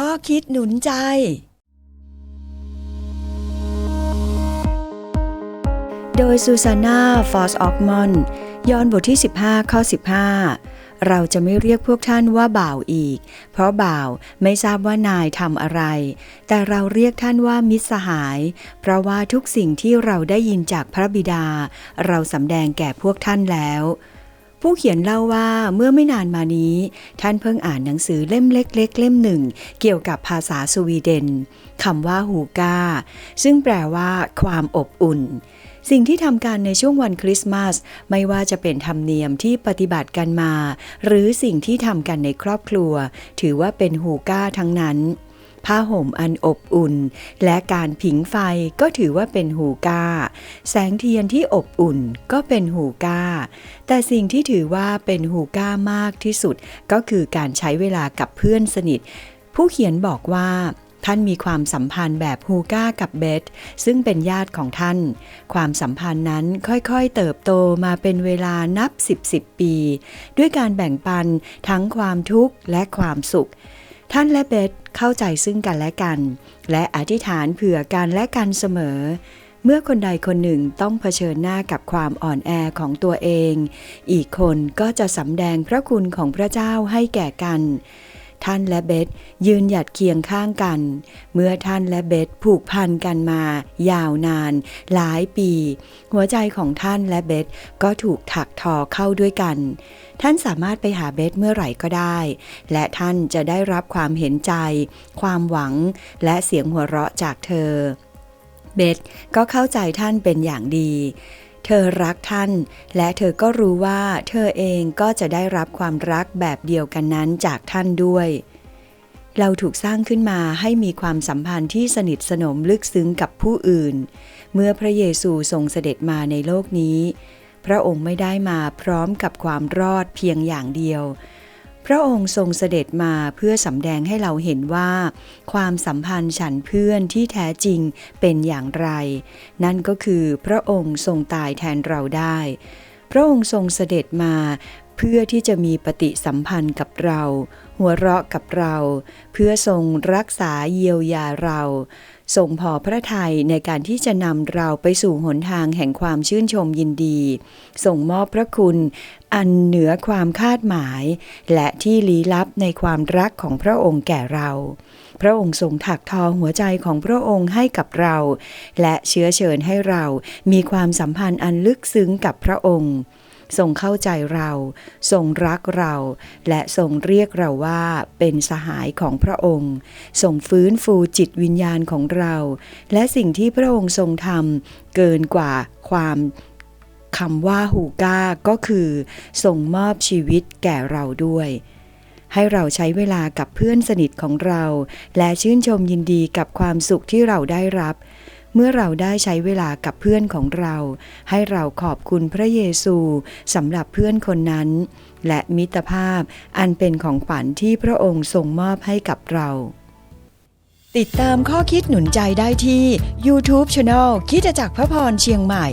ข้อคิดหนุนใจ โดยซูซาน่า ฟอสออกมอน ย้อนบทที่ 15 ข้อ 15 เราจะไม่เรียกพวกท่านว่าบ่าวอีก เพราะบ่าวไม่ทราบว่านายทำอะไร แต่เราเรียกท่านว่ามิตรสหาย เพราะว่าทุกสิ่งที่เราได้ยินจากพระบิดา เราสำแดงแก่พวกท่านแล้ว ผู้เขียนเล่าว่าเมื่อไม่นานมานี้ ท่านเพิ่งอ่านหนังสือเล่มเล็กๆเล่มหนึ่ง เกี่ยวกับภาษาสวีเดนคำว่าฮูกาซึ่งแปลว่า ความอบอุ่น สิ่งที่ทำการในช่วงวันคริสต์มาส ไม่ว่าจะเป็นธรรมเนียมที่ปฏิบัติกันมา หรือสิ่งที่ทำกันในครอบครัว ถือว่าเป็นฮูกาทั้งนั้น ผ้าห่มอันอบอุ่น และการผิงไฟก็ถือว่าเป็นฮูก้าแสงเทียนที่อบอุ่นก็เป็นฮูก้าแต่สิ่งที่ถือว่าเป็นฮูก้ามากที่สุด ก็คือการใช้เวลากับเพื่อนสนิท ผู้เขียนบอกว่าท่านมีความสัมพันธ์แบบฮูก้ากับเบธซึ่งเป็นญาติของท่าน ความสัมพันธ์นั้นค่อยๆเติบโตมาเป็นเวลานับ 10 10ปี ด้วยการแบ่งปันทั้งความทุกข์และความสุข ท่านและเบธเข้าใจซึ่งกันและกัน และอธิษฐานเผื่อการและกันเสมอ เมื่อคนใดคนหนึ่งต้องเผชิญหน้ากับความอ่อนแอของตัวเอง อีกคนก็จะสำแดงพระคุณของพระเจ้าให้แก่กัน ท่านและเบธยืนหยัดเคียงข้างกัน เมื่อท่านและเบธผูกพันกันมา ยาวนาน หลายปี หัวใจของท่านและเบธก็ถูกถักทอเข้าด้วยกัน ท่านสามารถไปหาเบธเมื่อไหร่ก็ได้ และท่านจะได้รับความเห็นใจ ความหวัง และเสียงหัวเราะจากเธอ เบธก็เข้าใจท่านเป็นอย่างดี เธอรักท่าน และเธอก็รู้ว่าเธอเองก็จะได้รับความรักแบบเดียวกันนั้นจากท่านด้วย เราถูกสร้างขึ้นมาให้มีความสัมพันธ์ที่สนิทสนมลึกซึ้งกับผู้อื่น เมื่อพระเยซูทรงเสด็จมาในโลกนี้ พระองค์ไม่ได้มาพร้อมกับความรอดเพียงอย่างเดียว พระองค์ทรงเสด็จมาเพื่อสำแดงให้เราเห็นว่า ความสัมพันธ์ฉันเพื่อนที่แท้จริงเป็นอย่างไร นั่นก็คือพระองค์ทรงตายแทนเราได้ พระองค์ทรงเสด็จมา เพื่อที่จะมีปฏิสัมพันธ์กับเรา หัวเราะกับเรา เพื่อทรงรักษาเยียวยาเราทรงพอพระทัยในการที่จะนำเราไปสู่หนทางแห่งความชื่นชมยินดีทรงมอบพระคุณ อันเหนือความคาดหมาย และที่ลี้ลับในความรักของพระองค์แก่เรา พระองค์ทรงถักทอหัวใจของพระองค์ให้กับเรา และเชื้อเชิญให้เรามีความสัมพันธ์อันลึกซึ้งกับพระองค์ ทรงเข้าใจเรา ทรงรักเรา และทรงเรียกเราว่าเป็นสหายของพระองค์ ทรงฟื้นฟูจิตวิญญาณของเรา และสิ่งที่พระองค์ทรงทำเกินกว่าความคำว่าฮูก้าก็คือทรงมอบชีวิตแก่เราด้วย ให้เราใช้เวลากับเพื่อนสนิทของเรา และชื่นชมยินดีกับความสุขที่เราได้รับ เมื่อเราได้ใช้เวลากับเพื่อนของเรา ให้เราขอบคุณพระเยซูสำหรับเพื่อนคนนั้น และมิตรภาพอันเป็นของขวัญที่พระองค์ทรงมอบให้กับเรา ติดตามข้อคิดหนุนใจได้ที่ YouTube c h anel คิดจักรพระพรเชียงใหม่